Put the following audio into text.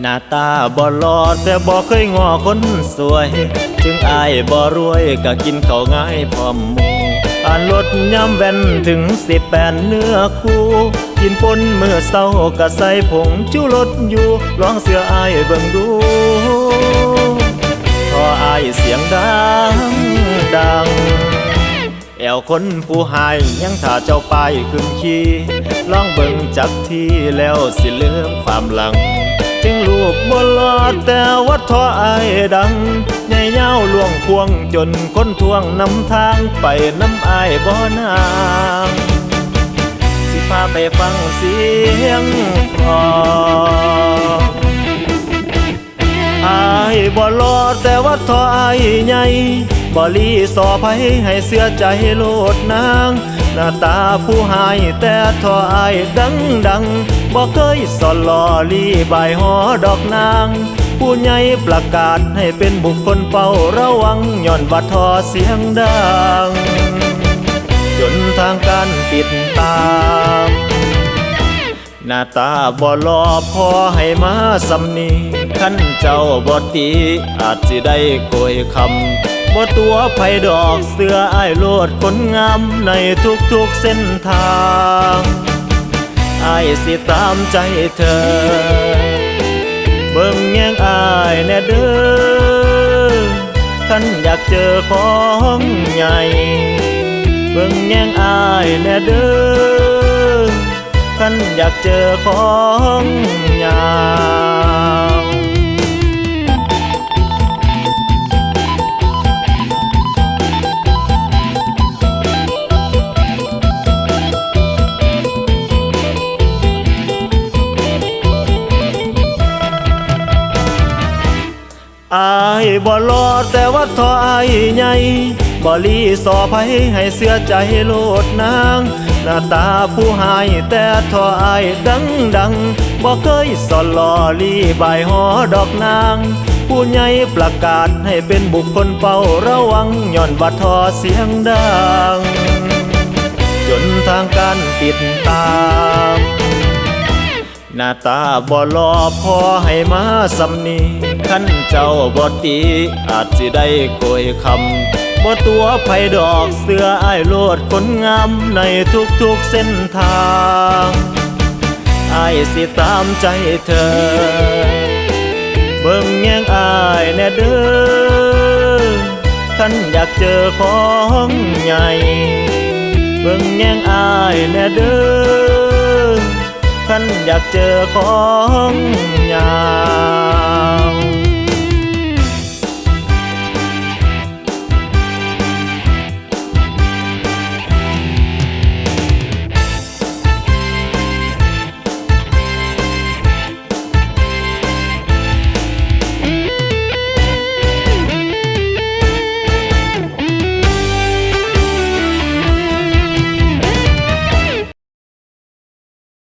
หน้าตาบ่หลอดแต่บ่เคยงอคนสวย ถึงอายบ่รวยก็กินข้าวง่ายพร้อมหมูอ่านรถย้ำแว่นถึงสิบแปดเนื้อคู่กินปนเมื่อเศร้าก็ใส่ผงชูรสอยู่ลองเสื้ออายเบิ่งดูพออายเสียงดังดังแอวคนผู้หายยังถ้าเจ้าไปขึ้นขี่ลองเบิ่งจักที่แล้วสิลืมความหลัง ลูกบ่ลอดแต่ว่าทออายดังใหญ่ยาวล่วงควงจนคนทวงนำทางไปน้ำไอบ่นางสิพาไปฟังเสียงพอไอายบ่รอดแต่ว่าทออายใหญ่บ่ลีสอไผให้เสียใจโลดนาง หน้าตาผู้หายแต่ทออายดังดังบ่เคยสอนลอลีบายหอดอกนาง ผู้ใหญ่ประกาศให้เป็นบุคคลเฝ้าระวังย่อนว่าทอเสียงดัง จนทางการปิดตามหน้าตาบ่หลอพอให้มาสำนีขันเจ้าบ่ตีอาจสิได้โกยคำ บ่ตัวไผดอกเสื้ออ้ายโลดคนงามในทุกๆเส้นทางอ้ายสิตามใจเธอ เบิ่งแง่งอายแน่เด้อขันอยากเจอของใหญ่ เบิ่งแง่งอายแน่เด้อขันอยากเจอของยาว อายบ่รอดแต่ว่าทออายใหญ่บ่ลีสอไผให้เสียใจโลดนาง หน้าตาผู้หายแต่ทออายดังดังบ่เคยสอนลอลีบายหอดอกนาง ผู้ใหญ่ประกาศให้เป็นบุคคลเฝ้าระวังย่อนว่ทอเสียงดัง จนทางการปิดตาม หน้าตาบ่หลอพอให้มาสำนีขันเจ้าบ่ตีอาจสิได้โกยคำบ่ตัวไผดอกเสื้ออ้ายโลดคนงามในทุกๆเส้นทางอ้ายสิตามใจเธอ เบิ่งแง่งอายแน่เด้อขันอยากเจอของใหญ่ เบิ่งแง่งอายแน่เด้อ ขันอยากเจอของยา